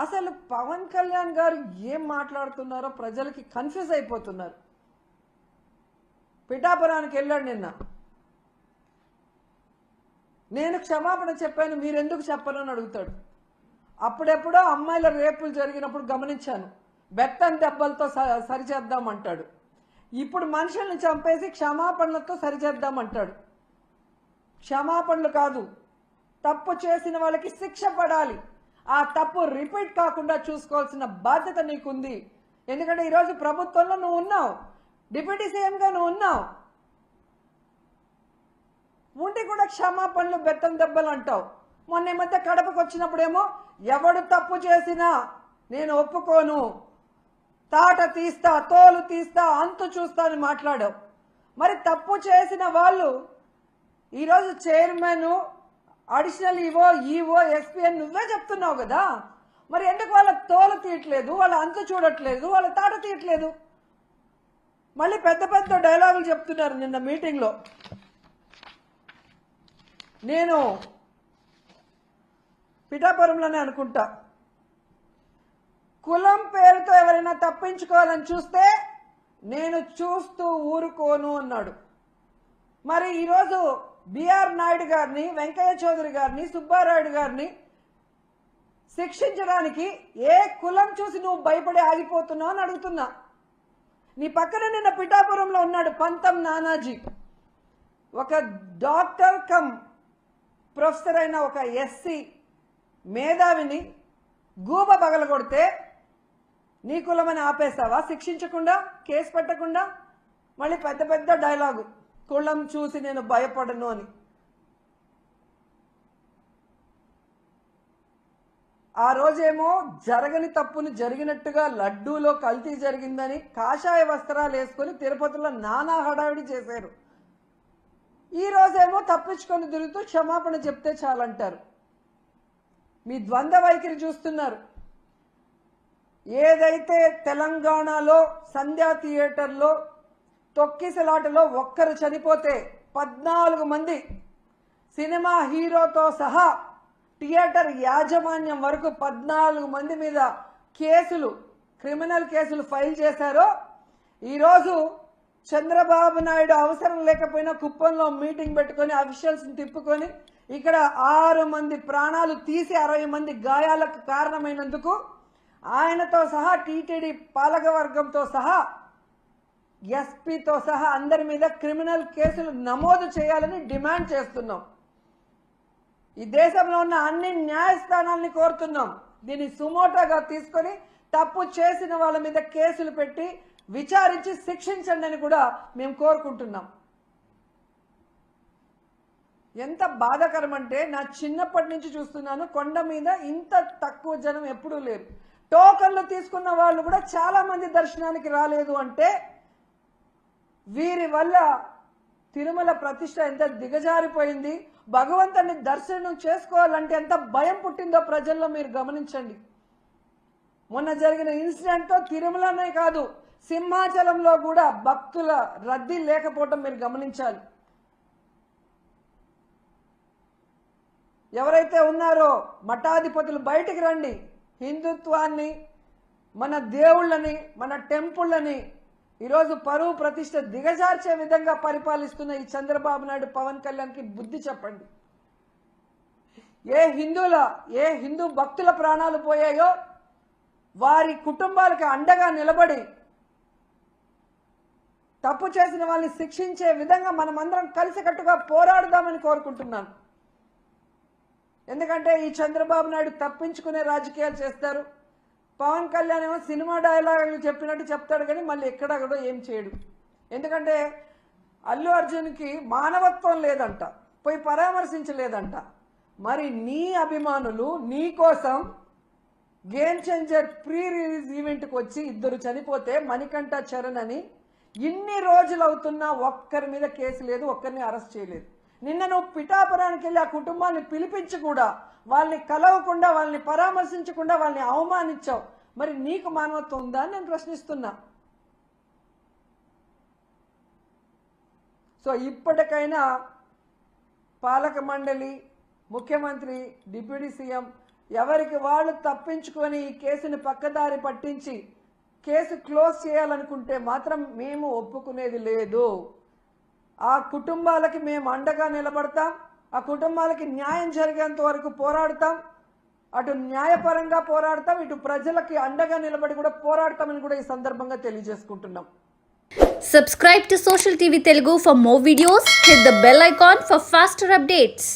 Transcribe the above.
అసలు పవన్ కళ్యాణ్ గారు ఏం మాట్లాడుతున్నారో ప్రజలకి కన్ఫ్యూజ్ అయిపోతున్నారు. పిఠాపురానికి వెళ్ళాడు నిన్న. నేను క్షమాపణ చెప్పాను మీరెందుకు చెప్పరు అని అడుగుతాడు. అప్పుడెప్పుడో అమ్మాయిల రేపులు జరిగినప్పుడు గమనించాను. బెత్తం దెబ్బలతో స- సరిచేద్దామంటాడు ఇప్పుడు మనుషుల్ని చంపేసి క్షమాపణలతో సరిచేద్దామంటాడు క్షమాపణలు కాదు తప్పు చేసిన వాళ్ళకి శిక్ష పడాలి. ఆ తప్పు రిపీట్ కాకుండా చూసుకోవాల్సిన బాధ్యత నీకుంది. ఎందుకంటే ఈరోజు ప్రభుత్వంలో నువ్వు ఉన్నావు. డిప్యూటీ సీఎంగా నువ్వు ఉన్నావు. ఉండి కూడా క్షమాపణలు బెత్తం దెబ్బలు అంటావు మొన్న ఈ మధ్య కడపకు వచ్చినప్పుడేమో ఎవడు తప్పు చేసినా నేను ఒప్పుకోను. తాట తీస్తా తోలు తీస్తా అంతు చూస్తా అని మాట్లాడావు. మరి తప్పు చేసిన వాళ్ళు ఈరోజు chairman additional EO EO SP అని నువ్వే చెప్తున్నావు కదా. మరి ఎందుకు వాళ్ళ తోలు తీయట్లేదు? వాళ్ళ అంత చూడట్లేదు? వాళ్ళ తాట తీయట్లేదు? మళ్ళీ పెద్ద పెద్ద డైలాగులు చెప్తున్నారు నిన్న మీటింగ్లో. నేను పిఠాపురంలోనే అనుకుంటా. కులం పేరుతో ఎవరైనా తప్పించుకోవాలని చూస్తే నేను చూస్తూ ఊరుకోను అన్నాడు. మరి ఈరోజు బిఆర్ నాయుడు గారిని వెంకయ్య చౌదరి గారిని సుబ్బారాయుడు గారిని శిక్షించడానికి ఏ కులం చూసి నువ్వు భయపడి ఆగిపోతున్నావు అని అడుగుతున్నా. నీ పక్కన నిన్న పిఠాపురంలో ఉన్నాడు పంతం నానాజీ. ఒక డాక్టర్ కమ్ ప్రొఫెసర్ అయిన ఒక ఎస్సీ మేధావిని గూబ పగలగొడితే నీ కులమని ఆపేస్తావా శిక్షించకుండా కేసు పెట్టకుండా? మళ్ళీ పెద్ద పెద్ద డైలాగు. కులం చూసి నేను భయపడను అని. ఆ రోజేమో జరగని తప్పును జరిగినట్టుగా లడ్డూలో కల్తీ జరిగిందని కాషాయ వస్త్రాలు వేసుకొని తిరుపతిలో నానా హడావిడి చేశారు. ఈ రోజేమో తప్పించుకొని తిరుగుతూ క్షమాపణ చెప్తే చాలంటారు. మీ ద్వంద్వ వైఖరి చూస్తున్నారు. ఏదైతే తెలంగాణలో సంధ్యా థియేటర్లో తొక్కిసలాటలో ఒక్కరు చనిపోతే పద్నాలుగు మంది సినిమా హీరోతో సహా థియేటర్ యాజమాన్యం వరకు పద్నాలుగు మంది మీద కేసులు క్రిమినల్ కేసులు ఫైల్ చేశారో ఈరోజు చంద్రబాబు నాయుడు అవసరం లేకపోయినా కుప్పంలో మీటింగ్ పెట్టుకొని అఫీషియల్స్ని తిప్పుకొని ఇక్కడ ఆరు మంది ప్రాణాలు తీసి అరవై మంది గాయాలకు కారణమైనందుకు ఆయనతో సహా టీటీడీ పాలకవర్గంతో సహా ఎస్పీతో సహా అందరి మీద క్రిమినల్ కేసులు నమోదు చేయాలని డిమాండ్ చేస్తున్నాం. ఈ దేశంలో ఉన్న అన్ని న్యాయస్థానాల్ని కోరుతున్నాం. దీన్ని సుమోటోగా తీసుకొని తప్పు చేసిన వాళ్ళ మీద కేసులు పెట్టి విచారించి శిక్షించండి అని కూడా మేము కోరుకుంటున్నాం. ఎంత బాధాకరం అంటే నా చిన్నప్పటి నుంచి చూస్తున్నాను కొండ మీద ఇంత తక్కువ జనం ఎప్పుడూ లేరు. టోకన్లు తీసుకున్న వాళ్ళు కూడా చాలా మంది దర్శనానికి రాలేదు అంటే వీరి వల్ల తిరుమల ప్రతిష్ట ఎంత దిగజారిపోయింది? భగవంతుని దర్శనం చేసుకోవాలంటే ఎంత భయం పుట్టిందో ప్రజల్లో మీరు గమనించండి. మొన్న జరిగిన ఇన్సిడెంట్తో తిరుమలనే కాదు సింహాచలంలో కూడా భక్తుల రద్దీ లేకపోవటం మీరు గమనించాలి. ఎవరైతే ఉన్నారో మఠాధిపతులు బయటికి రండి. హిందుత్వాన్ని మన దేవుళ్ళని మన టెంపుళ్ళని ఈరోజు పరువు ప్రతిష్ట దిగజార్చే విధంగా పరిపాలిస్తున్న ఈ చంద్రబాబు నాయుడు పవన్ కళ్యాణ్కి బుద్ధి చెప్పండి. ఏ హిందువుల ఏ హిందూ భక్తుల ప్రాణాలు పోయాయో వారి కుటుంబాలకు అండగా నిలబడి తప్పు చేసిన వాళ్ళని శిక్షించే విధంగా మనమందరం కలిసికట్టుగా పోరాడదామని కోరుకుంటున్నాను. ఎందుకంటే ఈ చంద్రబాబు నాయుడు తప్పించుకునే రాజకీయాలు చేస్తారు. పవన్ కళ్యాణ్ ఏమో సినిమా డైలాగులు చెప్పినట్టు చెప్తాడు కానీ మళ్ళీ ఎక్కడ కూడా ఏం చేయడు. ఎందుకంటే అల్లు అర్జున్కి మానవత్వం లేదంట పోయి పరామర్శించలేదంట. మరి నీ అభిమానులు నీ కోసం గేమ్ చేంజర్ ప్రీ రిలీజ్ ఈవెంట్కి వచ్చి ఇద్దరు చనిపోతే మణికంఠ చరణ్ అని ఇన్ని రోజులు అవుతున్నా ఒక్కరి మీద కేసు లేదు ఒక్కరిని అరెస్ట్ చేయలేదు. నిన్న నువ్వు పిఠాపురానికి వెళ్ళి ఆ కుటుంబాన్ని పిలిపించి కూడా వాళ్ళని కలవకుండా వాళ్ళని పరామర్శించకుండా వాళ్ళని అవమానించావు. మరి నీకు మానవత్వం ఉందా అని నేను ప్రశ్నిస్తున్నా. సో ఇప్పటికైనా పాలక మండలి ముఖ్యమంత్రి డిప్యూటీ సీఎం ఎవరికి వాళ్ళు తప్పించుకొని ఈ కేసుని పక్కదారి పట్టించి కేసు క్లోజ్ చేయాలనుకుంటే మాత్రం మేము ఒప్పుకునేది లేదు. ఆ కుటుంబాలకి మేము అండగా నిలబడతాం ఆ కుటుంబాలకి న్యాయం జరిగేంత వరకు పోరాడతాం అటు న్యాయపరంగా పోరాడతాం ఇటు ప్రజలకి అండగా నిలబడి కూడా పోరాడతామని కూడా ఈ సందర్భంగా తెలియజేసుకుంటున్నాం. Subscribe to Social TV Telugu for more videos hit the bell icon for faster updates